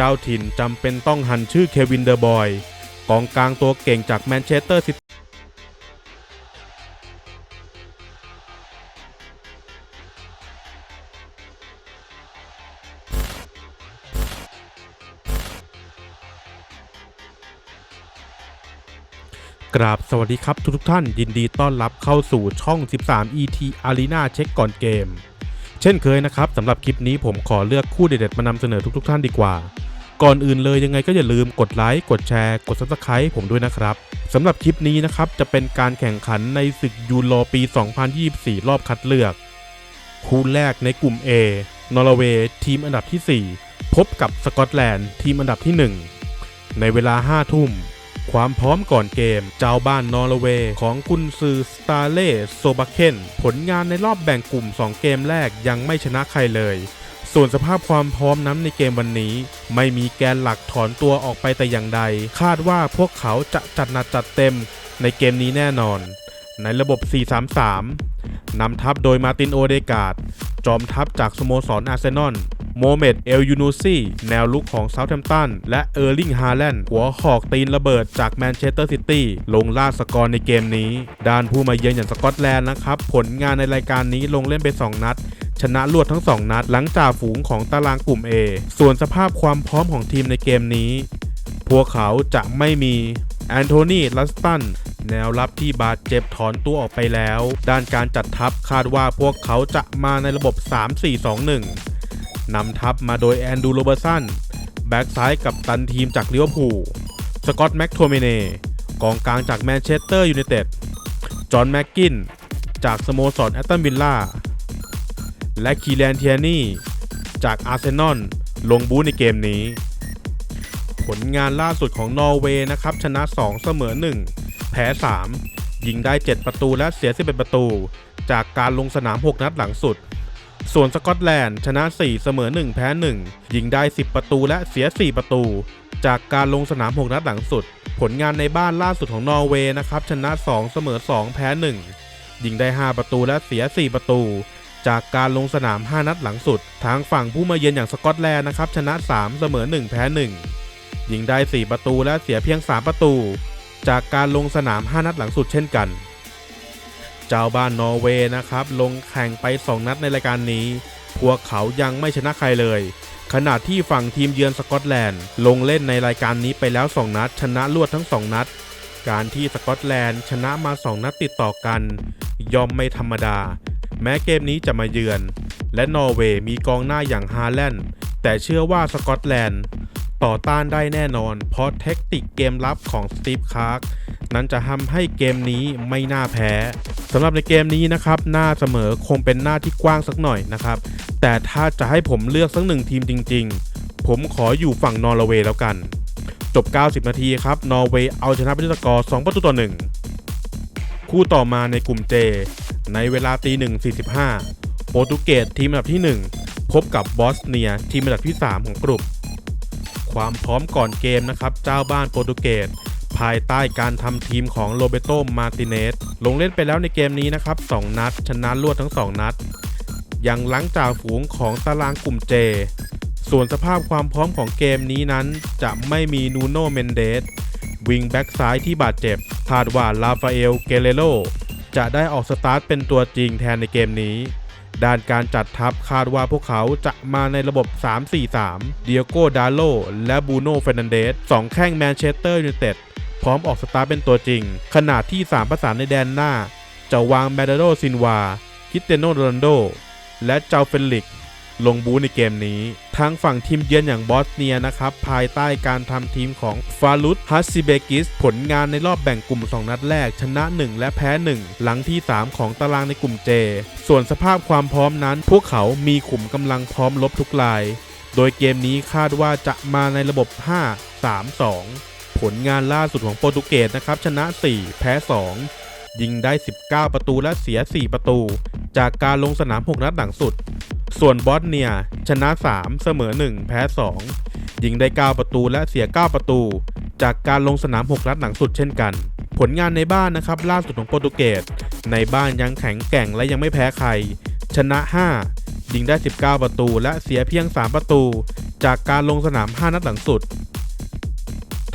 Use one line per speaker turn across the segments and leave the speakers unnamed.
เจ้าถิ่นจำเป็นต้องหันชื่อเควินเดอร์บอยกองกลางตัวเก่งจากแมนเชสเตอร์ซิตี้กราบสวัสดีครับทุกท่านยินดีต้อนรับเข้าสู่ช่อง 13 ET Arena เช็คก่อนเกม เช่นเคยนะครับสำหรับคลิปนี้ผมขอเลือกคู่เด็ดๆมานำเสนอทุกๆท่านดีกว่า ก่อนอื่นเลยยังไงก็อย่าลืมกดไลค์ กดแชร์ กด Subscribe ผมด้วยนะครับสำหรับคลิปนี้นะครับจะเป็นการแข่งขันในศึกยูโรปี 2024 รอบคัดเลือก คู่แรกในกลุ่ม A นอร์เวย์ทีมอันดับที่ 4 พบกับสกอตแลนด์ทีมอันดับที่ 1 ในเวลา 5 ทุ่ม ความพร้อมก่อนเกม เจ้าบ้านนอร์เวย์ของกุนซือสตาเล่โซบาเคนผลงานในรอบแบ่งกลุ่ม 2 เกมแรกยังไม่ชนะใครเลย ส่วนสภาพความพร้อมนั้นในเกมวันนี้ ไม่มีแกนหลักถอนตัวออกไปแต่อย่างใด คาดว่าพวกเขาจะจัดหนักจัดเต็มในเกมนี้แน่นอน ในระบบ 4-3-3 นำทัพโดยมาตินโอเดกาดจอมทัพจากสโมสรอาร์เซนอลโมเมดเอลยูนูซี่แนวลุกของเซาท์แฮมป์ตันและเออร์ลิงฮาแลนด์หัวหอกตีนระเบิดจากแมนเชสเตอร์ซิตี้ลงล่าสกอร์ในเกมนี้ ด้านผู้มาเยือนอย่างสกอตแลนด์นะครับ ผลงานในรายการนี้ลงเล่นไป 2 นัด ชนะรวดทั้ง 2 นัด หลังจากฝูงของตารางกลุ่ม A ส่วนสภาพความพร้อมของทีมในเกมนี้ พวกเขาจะไม่มีแอนโทนีลัสตันแนวรับที่บาดเจ็บถอนตัวออกไปแล้ว ด้านการจัดทัพคาดว่าพวกเขาจะมาในระบบ 3-4-2-1 นำทัพมาโดยแอนดูโรเบอร์สันแบ็กซ้ายกับตันทีมจากลิเวอร์พูล สกอตต์แม็กโทเมเนกองกลางจากแมนเชสเตอร์ยูไนเต็ด จอห์นแม็กกิน จากสโมสรแอตตันวิลล่า และคีแลนเทียนี่จากอาร์เซนอลลงบูธในเกมนี้ ผลงานล่าสุดของนอร์เวย์นะครับ ชนะ 2 เสมอ 1 แพ้ 3 ยิงได้ 7 ประตูและเสีย 11 ประตู จากการลงสนาม 6 นัดหลังสุด ส่วนสกอตแลนด์ชนะ 4 เสมอ 1 แพ้ 1 ยิงได้ 10 ประตูและเสีย 4 ประตู จากการลงสนาม 6 นัดหลังสุด ผลงานในบ้านล่าสุดของนอร์เวย์นะครับชนะ 2 เสมอ 2 แพ้ 1 ยิงได้ 5 ประตูและเสีย 4 ประตู จากการลงสนาม 5 นัดหลังสุด ทางฝั่งผู้มาเยือนอย่างสกอตแลนด์นะครับ ชนะ 3 เสมอ 1 แพ้ 1 ยิงได้ 4 ประตูและเสียเพียง 3 ประตู จากการลงสนาม 5 นัดหลังสุดเช่นกัน เจ้าบ้านนอร์เวย์นะครับ ลงแข่งไป 2 นัดในรายการนี้ พวกเขายังไม่ชนะใครเลย ขณะที่ฝั่งทีมเยือนสกอตแลนด์ ลงเล่นในรายการนี้ไปแล้ว 2 นัด ชนะรวดทั้ง 2 นัด การที่สกอตแลนด์ชนะมา 2 นัดติดต่อกัน ย่อมไม่ธรรมดา แม้เกมนี้จะมาเยือน และนอร์เวย์มีกองหน้าอย่างฮาแลนด์แต่เชื่อว่าสกอตแลนด์ต่อต้านได้แน่นอน เพราะเทคนิคเกมรับของสตีฟคาร์กนั้นจะทำให้เกมนี้ไม่น่าแพ้สำหรับในเกมนี้นะครับหน้าเสมอคงเป็นหน้าที่กว้างสักหน่อยนะครับ แต่ถ้าจะให้ผมเลือกสักหนึ่งทีมจริง ๆ ผมขออยู่ฝั่งนอร์เวย์แล้วกัน จบ 90 นาทีครับ นอร์เวย์เอาชนะไปด้วยสกอร์ 2 ประตูต่อ 1 คู่ต่อมาในกลุ่ม J ในเวลาตี1.45 โปรตุเกสทีมอันดับที่ 1 พบกับบอสเนียทีมอันดับที่ 3 ของกลุ่ม ความพร้อมก่อนเกมนะครับ เจ้าบ้านโปรตุเกสภายใต้การทำทีมของโรเบโต มาร์ติเนส ลงเล่นไปแล้วในเกมนี้นะครับ 2 นัด ชนะรวดทั้ง 2 นัด ยังหลังจากฝูงของตารางกลุ่มเจ ส่วนสภาพความพร้อมของเกมนี้นั้น จะไม่มีนูโนเมนเดส วิงแบ็กซ้ายที่บาดเจ็บคาดว่าลาฟาเอล เกเรโล จะได้ออกสตาร์ทเป็นตัวจริงแทนในเกมนี้ ด้านการจัดทัพคาดว่าพวกเขาจะมาในระบบ 3-4-3 เดียโกดาโล และบูโน่เฟรนันเดสสองแข้งแมนเชสเตอร์ยูไนเต็ดพร้อมออกสตาร์ทเป็นตัวจริง ขณะที่ 3 ประสานในแดนหน้า จะวางแมดโดซินวา คิเตโนโรนโด และเจ้าเฟลิก ลงบูในเกมนี้ ทางฝั่งทีมเยือนอย่างบอสเนียนะครับ ภายใต้การทำทีมของฟาลุตฮัสซิเบกิส ผลงานในรอบแบ่งกลุ่ม 2 นัดแรก ชนะ 1 และแพ้ 1 หลังที่ 3 ของตารางในกลุ่มเจ ส่วนสภาพความพร้อมนั้น พวกเขามีขุมกำลังพร้อมลบทุกราย โดยเกมนี้คาดว่าจะมาในระบบ 5-3-2 ผลงานล่าสุดของโปรตุเกสนะครับชนะ 4 แพ้ 2 ยิงได้ 19 ประตูและเสีย 4 ประตู จากการลงสนาม 6 นัดหลังสุด ส่วนบอสเนียชนะ 3 เสมอ 1 แพ้ 2 ยิงได้ 9 ประตูและเสีย 9 ประตู จากการลงสนาม 6 นัดหลังสุดเช่นกัน ผลงานในบ้านนะครับล่าสุดของโปรตุเกส ในบ้านยังแข็งแกร่งและยังไม่แพ้ใคร ชนะ 5 ยิงได้ 19 ประตูและเสียเพียง 3 ประตู จากการลงสนาม 5 นัดหลังสุด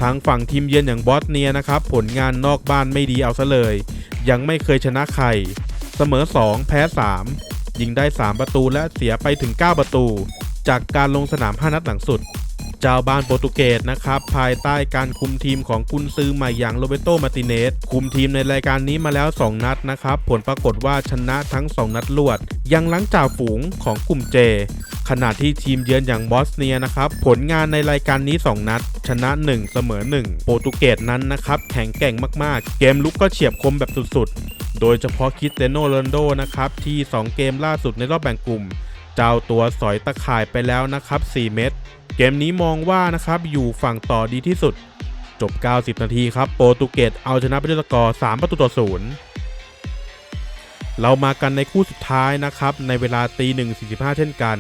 ทางฝั่งทีมเยือนอย่างบอสเนียนะครับผลงานนอกบ้านไม่ดีเอาซะเลย ยังไม่เคยชนะใคร เสมอ 2 แพ้ 3 ยิงได้ 3 ประตูและเสียไปถึง 9 ประตู จากการลงสนาม 5 นัดหลังสุด เจ้าบ้านโปรตุเกสนะครับ ภายใต้การคุมทีมของกุนซือใหม่อย่างโรเบโตมาติเนส คุมทีมในรายการนี้มาแล้ว 2 นัดนะครับ ผลปรากฏว่าชนะทั้ง 2 นัดรวด ยังหลังจ่าฝูงของกลุ่มเจขณะที่ทีมเยือนอย่างบอสเนียนะครับ ผลงานในรายการนี้ 2 นัด ชนะ 1 เสมอ 1 โปรตุเกสนั้นนะครับ แข็งแกร่งมากๆ เกมลุกก็เฉียบคมแบบสุดๆ โดยเฉพาะคิสเตโนโรนโดนะครับที่ 2 เกมล่าสุดในรอบแบ่งกลุ่ม เจ้าตัวสอยตะข่ายไปแล้วนะครับ 4 เม็ดเกมนี้มองว่านะครับอยู่ฝั่งต่อดีที่สุด จบ 90 นาทีครับโปรตุเกสเอาชนะไปด้วยสกอร์3ประตูต่อ0เรามากันในคู่สุดท้ายนะครับในเวลาตีหนึ่ง45 เช่นกัน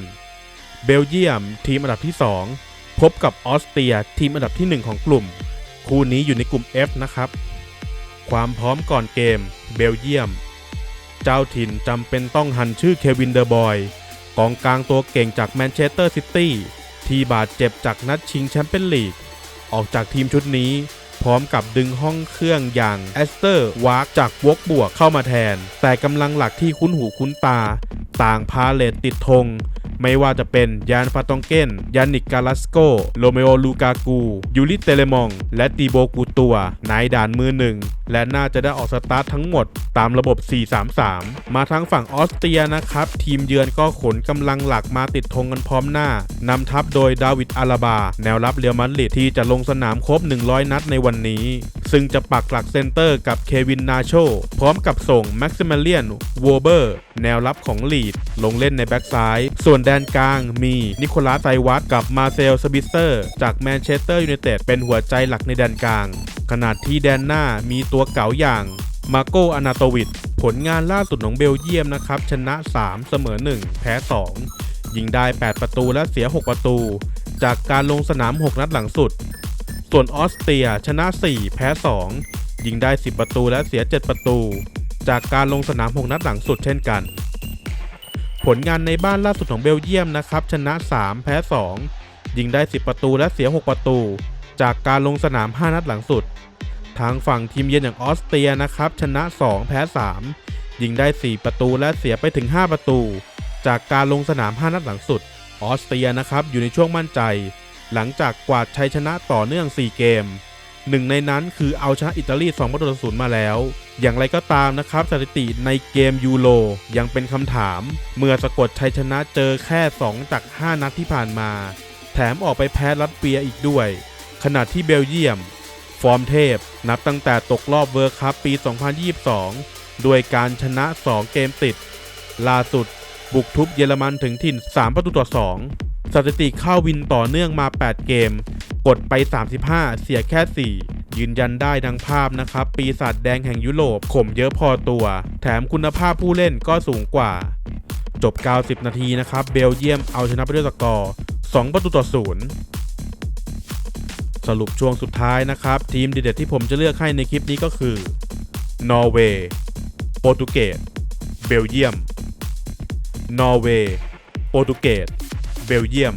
เบลเยียม ทีมอันดับที่ 2 พบกับออสเตรียทีมอันดับที่ 1 ของกลุ่ม คู่นี้อยู่ในกลุ่ม F นะครับ ความพร้อมก่อนเกม เบลเยียม เจ้าถิ่นจำเป็นต้องหันชื่อเควินเดอร์บอย กองกลางตัวเก่งจากแมนเชสเตอร์ซิตี้ที่บาดเจ็บจากนัดชิงแชมเปี้ยนลีก ออกจากทีมชุดนี้ พร้อมกับดึงห้องเครื่องอย่างแอสเตอร์วาร์กจากวกบวกเข้ามาแทน แต่กำลังหลักที่คุ้นหูคุ้นตา ต่างพาเลตติดธง ไม่ว่าจะเป็นยานฟาตองเกนยานิกกาลัสโกโรเมโอลูกากู ยูริเตเลมอง และตีโบกูตัวนายด่านมือหนึ่ง และน่าจะได้ออกสตาร์ททั้งหมดตามระบบ 4-3-3 มาทางฝั่งออสเตรียนะครับ ทีมเยือนก็ขนกำลังหลักมาติดธงกันพร้อมหน้านำทัพโดยดาวิดอาราบา แนวรับเรียวมันลิดที่จะลงสนามครบ 100 นัดในวันนี้ ซึ่งจะปักหลักเซนเตอร์กับเควินนาโชพร้อมกับส่งแม็กซิมเลียนวอเบอร์แนวรับของลีด ลงเล่นในแบ็กซ้าย ส่วนแดนกลางมีนิโคลัสไซวัตกับมาเซลสบิสเตอร์ จากแมนเชสเตอร์ยูไนเต็ดเป็นหัวใจหลักในแดนกลาง ขณะที่แดนหน้ามีตัวเก๋าอย่างมาโกอนาโตวิดผลงานล่าสุดของเบลเยียมนะครับ ชนะ 3 เสมอ 1 แพ้ 2 ยิงได้ 8 ประตูและเสีย 6 ประตู จากการลงสนาม 6 นัดหลังสุด ส่วนออสเตรียชนะ 4 แพ้ 2 ยิงได้ 10 ประตูและเสีย 7 ประตู จากการลงสนาม 6 นัดหลังสุดเช่นกัน ผลงานในบ้านล่าสุดของเบลเยียมนะครับชนะ 3 แพ้ 2 ยิงได้ 10 ประตูและเสีย 6 ประตู จากการลงสนาม 5 นัดหลังสุด ทางฝั่งทีมเยือนอย่างออสเตรียนะครับชนะ 2 แพ้ 3 ยิงได้ 4 ประตูและเสียไปถึง 5 ประตู จากการลงสนาม 5 นัดหลังสุด ออสเตรียนะครับอยู่ในช่วงมั่นใจ หลังจากกวาดชัยชนะต่อเนื่อง 4 เกม หนึ่งในนั้นคือเอาชนะอิตาลี2ประตูต่อศูนย์มาแล้ว อย่างไรก็ตามนะครับสถิติในเกมยูโรยังเป็นคำถาม เมื่อสะกดชัยชนะเจอแค่ 2 จาก 5 นัดที่ผ่านมา แถมออกไปแพ้รัสเซียอีกด้วย ขณะที่เบลเยียม ฟอร์มเทพ นับตั้งแต่ตกรอบเวิร์คัพปี 2022 ด้วยการชนะ 2 เกมติด ล่าสุดบุกทุบเยอรมันถึงถิ่น 3 ประตูต่อ 2 สถิติเข้าวินต่อเนื่องมา 8 เกม กดไป 35 เสียแค่ 4 ยืนยันได้ดังภาพนะครับ ปีศาจแดงแห่งยุโรปข่มเยอะพอตัว แถมคุณภาพผู้เล่นก็สูงกว่า จบ 90 นาทีนะครับ เบลเยียมเอาชนะไปด้วยสกอร์ 2 ประตูต่อ 0สรุปช่วงสุดท้ายนะครับ ทีมดีเด็ดที่ผมจะเลือกให้ในคลิปนี้ก็คือนอร์เวย์โปรตุเกสเบลเยียมนอร์เวย์โปรตุเกส เบลเยียม